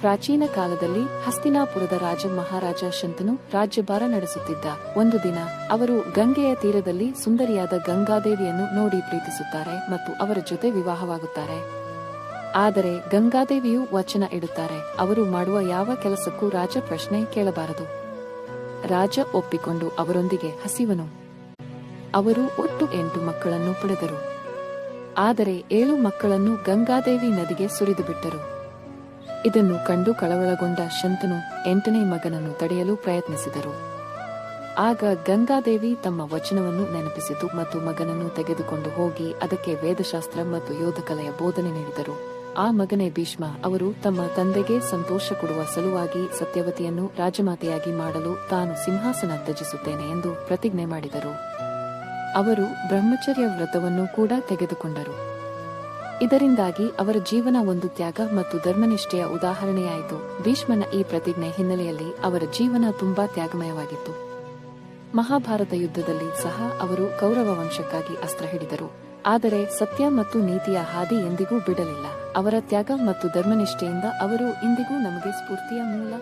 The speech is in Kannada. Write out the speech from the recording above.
ಪ್ರಾಚೀನ ಕಾಲದಲ್ಲಿ ಹಸ್ತಿನಾಪುರದ ರಾಜ ಮಹಾರಾಜ ಶಂತನು ರಾಜ್ಯಭಾರ ನಡೆಸುತ್ತಿದ್ದ. ಒಂದು ದಿನ ಅವರು ಗಂಗೆಯ ತೀರದಲ್ಲಿ ಸುಂದರಿಯಾದ ಗಂಗಾದೇವಿಯನ್ನು ನೋಡಿ ಪ್ರೀತಿಸುತ್ತಾರೆ ಮತ್ತು ಅವರ ಜೊತೆ ವಿವಾಹವಾಗುತ್ತಾರೆ. ಆದರೆ ಗಂಗಾದೇವಿಯು ವಚನ ಇಡುತ್ತಾರೆ, ಅವರು ಮಾಡುವ ಯಾವ ಕೆಲಸಕ್ಕೂ ರಾಜ ಪ್ರಶ್ನೆ ಕೇಳಬಾರದು. ರಾಜ ಒಪ್ಪಿಕೊಂಡು ಅವರೊಂದಿಗೆ ಹಸಿವನು. ಅವರು ಒಟ್ಟು ಎಂಟು ಮಕ್ಕಳನ್ನು ಪಡೆದರು. ಆದರೆ ಏಳು ಮಕ್ಕಳನ್ನು ಗಂಗಾದೇವಿ ನದಿಗೆ ಸುರಿದು ಬಿಟ್ಟರು ಇದನ್ನು ಕಂಡು ಕಳವಳಗೊಂಡ ಶಂತನು ಎಂಟನೇ ಮಗನನ್ನು ತಡೆಯಲು ಪ್ರಯತ್ನಿಸಿದರು. ಆಗ ಗಂಗಾದೇವಿ ತಮ್ಮ ವಚನವನ್ನು ನೆನಪಿಸಿತು ಮತ್ತು ಮಗನನ್ನು ತೆಗೆದುಕೊಂಡು ಹೋಗಿ ಅದಕ್ಕೆ ವೇದಶಾಸ್ತ್ರ ಮತ್ತು ಯೋಧಕಲೆಯ ಬೋಧನೆ ನೀಡಿದರು. ಆ ಮಗನೇ ಭೀಷ್ಮ, ಅವರು ತಮ್ಮ ತಂದೆಗೆ ಸಂತೋಷ ಕೊಡುವ ಸಲುವಾಗಿ ಸತ್ಯವತಿಯನ್ನು ರಾಜಮಾತೆಯಾಗಿ ಮಾಡಲು ತಾನು ಸಿಂಹಾಸನ ತ್ಯಜಿಸುತ್ತೇನೆ ಎಂದು ಪ್ರತಿಜ್ಞೆ ಮಾಡಿದರು. ಅವರು ಬ್ರಹ್ಮಚರ್ಯ ವ್ರತವನ್ನು ಕೂಡ ತೆಗೆದುಕೊಂಡರು. ಇದರಿಂದಾಗಿ ಅವರ ಜೀವನ ಒಂದು ತ್ಯಾಗ ಮತ್ತು ಧರ್ಮನಿಷ್ಠೆಯ ಉದಾಹರಣೆಯಾಯಿತು. ಭೀಷ್ಮನ ಈ ಪ್ರತಿಜ್ಞೆ ಹಿನ್ನೆಲೆಯಲ್ಲಿ ಅವರ ಜೀವನ ತುಂಬಾ ತ್ಯಾಗಮಯವಾಗಿತ್ತು. ಮಹಾಭಾರತ ಯುದ್ಧದಲ್ಲಿ ಸಹ ಅವರು ಕೌರವ ವಂಶಕ್ಕಾಗಿ ಅಸ್ತ್ರ ಹಿಡಿದರು. ಆದರೆ ಸತ್ಯ ಮತ್ತು ನೀತಿಯ ಹಾದಿ ಎಂದಿಗೂ ಬಿಡಲಿಲ್ಲ. ಅವರ ತ್ಯಾಗ ಮತ್ತು ಧರ್ಮನಿಷ್ಠೆಯಿಂದ ಅವರು ಇಂದಿಗೂ ನಮಗೆ ಸ್ಫೂರ್ತಿಯ ಮೂಲ.